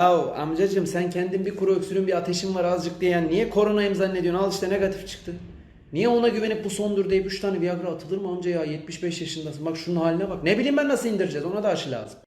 Yahu amcacım sen kendin bir kuru öksürüğün bir ateşin var azıcık diyen niye koronayım zannediyorsun? Al işte negatif çıktı. Niye ona güvenip bu sondur deyip 3 tane Viagra atılır mı amca ya? 75 yaşındasın. Bak şunun haline bak. Ne bileyim ben nasıl indireceğiz? Ona da aşı lazım.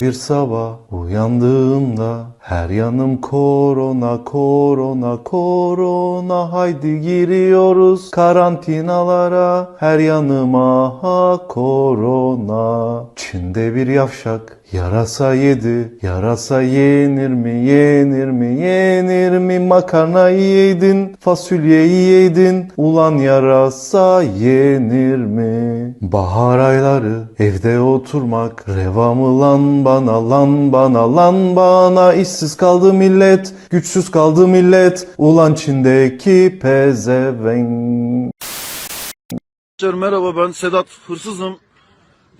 Bir sabah uyandığımda her yanım korona korona korona. Haydi giriyoruz karantinalara. Her yanıma ha korona. Çin'de bir yavşak yarasa yedi yarasa yenir mi yenir mi yenir mi? Makarnayı yedin fasulyeyi yedin. Ulan yarasa yenir mi? Bahar ayları evde oturmak. Reva mı lan bana lan bana lan bana. İşsiz kaldı millet güçsüz kaldı millet. Ulan Çin'deki pezevenk. Merhaba ben Sedat. Hırsızım.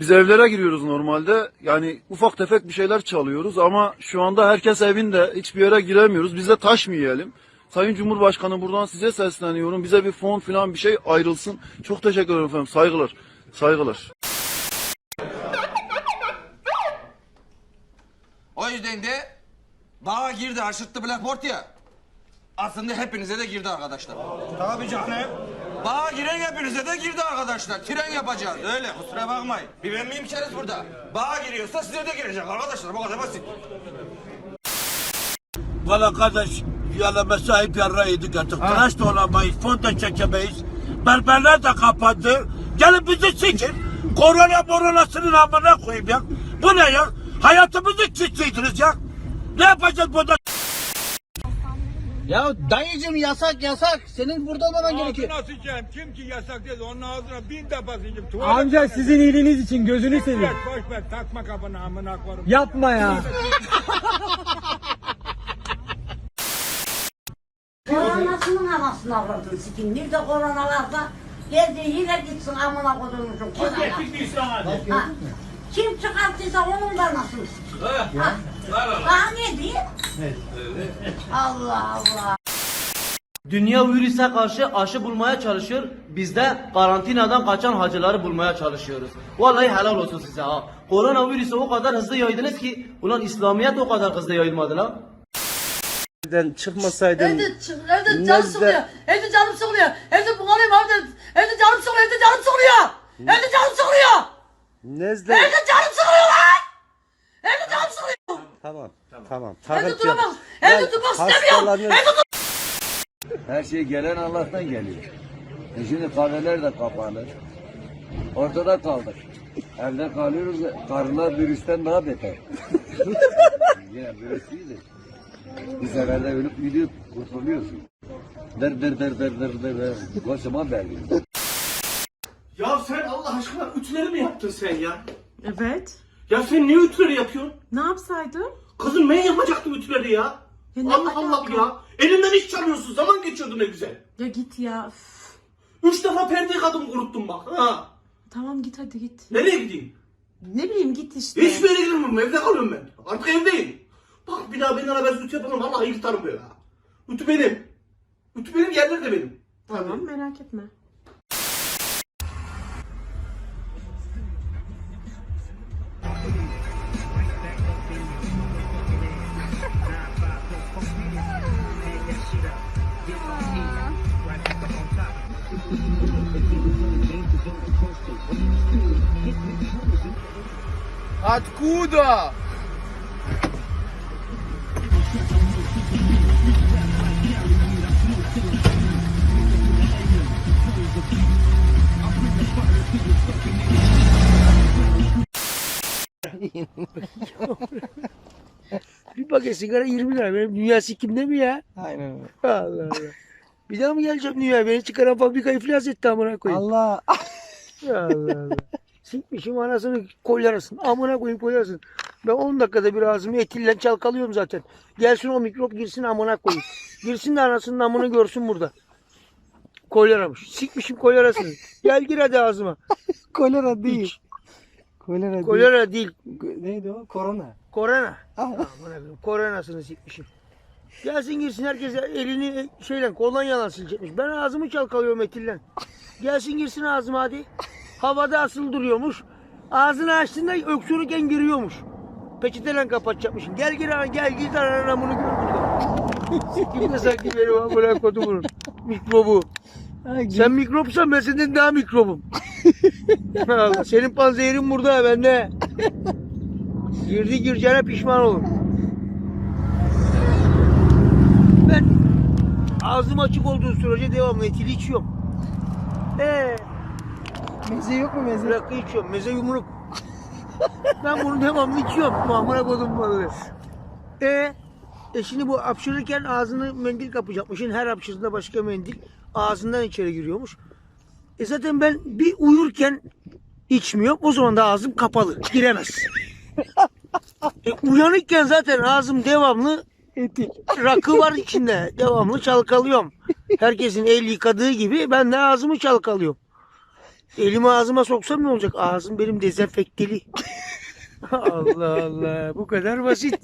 Biz evlere giriyoruz normalde. Yani ufak tefek bir şeyler çalıyoruz ama şu anda herkes evinde. Hiçbir yere giremiyoruz. Biz de taş mı yiyelim? Sayın Cumhurbaşkanı buradan size sesleniyorum. Bize bir fon falan bir şey ayrılsın. Çok teşekkür ederim efendim. Saygılar. Saygılar. O yüzden de bağa girdi aşırttı Blackboard ya. Aslında hepinize de girdi arkadaşlar. Tabii canım. Bağa giren hepinize de girdi arkadaşlar. Tren yapacağız öyle kusura bakmayın. Bir ben miyim içeriz burada? Bağa giriyorsa size de girecek arkadaşlar bu kadar basit. Valla kardeş yalama sahip yarra yedik artık. Tıraş da olamayız, fon da çekemeyiz. Berberler de kapandı. Gelin bizi sikin. Korona moronasının amına koyayım ya. Bu ne ya? Hayatımızı siktirdiniz ya. Ne yapacağız burada? Ya dayıcım yasak yasak. Senin burada olmaman gerekiyor. Ağzına sıçayım. Kim ki yasak dedi onun ağzına bin defa sıçayım. Tuvalet Amca sizin iyiliğiniz için gözünü seveyim. Bırak, Boş ver takma kafana amına koyarım. Yapma ya. Koronasının anasını avradın sikim. Bir de korona varsa geldi yine gitsin amına. Ha. Kim çıkarttıysa onun da anasını sikim. Ha. Daha ne diyeyim? Allah Allah. Dünya virüse karşı aşı bulmaya çalışıyor. Biz de karantinadan kaçan hacıları bulmaya çalışıyoruz. Vallahi helal olsun size ha. Koronavirüsü o kadar hızlı yaydınız ki ulan İslamiyet o kadar hızlı yayılmadı lan. çıkmasaydın Evde, çık- evde canım sıkılıyor. Evde canım sıkılıyor. Evde bunalıyım evde. Evde canım sıkılıyor. Evde canım sıkılıyor. Evde canım sıkılıyor. nezle Evde canım sıkılıyor lan. Evde canım sıkılıyor. Tamam tamam Evde duramam. Evde durmak istemiyorum. Evde dur- Her şey gelen Allah'tan geliyor. E şimdi kahveler de kapalı. Ortada kaldık. Evde kalıyoruz. Karılar virüsten daha beter. Yine virüs iyidir. Bir seferde ölüp gidiyor, kurtuluyorsun. Der der der der der der der. Kocaman belli. Ya sen Allah aşkına ütüleri mi yaptın sen ya? Evet. Ya sen niye ütüleri yapıyorsun? Ne yapsaydım? Kızım ben yapacaktım ütüleri ya. Ya ne Allah Allah alaka? ya. Elimden iş çalıyorsun. Zaman geçiyordu ne güzel. Ya git ya. Üf. Üç defa perde yıkadım kuruttum bak. Ha. Tamam git hadi git. Nereye gideyim? Ne bileyim git işte. Hiçbir yere gidemiyorum. Evde kalıyorum ben. Artık evdeyim. Bak bir daha benimle haber ütü yapalım. Vallahi yırtarım böyle ha. Ütü benim. Ütü benim yerler de benim. Tamam merak etme. Откуда? Bir paket sigara 20 lira. Benim dünya sikimde mi ya? Aynen öyle. Allah Allah. Bir daha mı geleceğim dünya? Beni çıkaran fabrika iflas etti amına koyayım. Allah. Allah Allah. Sikmişim anasını koyarasın. Amına koyayım koyarsın. Ben 10 dakikada bir ağzımı etiyle çalkalıyorum zaten. Gelsin o mikrop girsin amına koyayım. Girsin de anasının amını görsün burada. Kolyaramış. Sikmişim kolyarasını. Gel gir hadi ağzıma. Kolera değil. Kolera Kolyara değil. Neydi o? Korona. Korona. Amına koyayım. Koronasını sikmişim. Gelsin girsin herkes elini şeyle kolonyalan silecekmiş. Ben ağzımı çalkalıyorum etillen. Gelsin girsin ağzıma hadi. Havada asıl duruyormuş. Ağzını açtığında öksürürken giriyormuş. Peçeteyle kapatacakmışsın. Gel gir ana gel git ana bunu gör burada. Sikim de sanki benim amına kodumun mikrobu. Sen mikropsan ben senden daha mikrobum. Allah, senin panzehirin burada bende. Girdi gireceğine pişman olur. Ben ağzım açık olduğu sürece devamlı etili içiyorum. Ee, Meze yok mu meze? rakı içiyorum. Meze yumruk. ben bunu devamlı içiyorum. Amına kodum balığı. E, e şimdi bu hapşırırken ağzını mendil kapacakmışsın. Her hapşırdığında başka mendil ağzından içeri giriyormuş. E zaten ben bir uyurken içmiyorum. O zaman da ağzım kapalı. Giremez. e, uyanıkken zaten ağzım devamlı rakı var içinde. Devamlı çalkalıyorum. Herkesin el yıkadığı gibi ben de ağzımı çalkalıyorum. Elimi ağzıma soksam ne olacak? Ağzım benim dezenfekteli. Allah Allah. Bu kadar basit.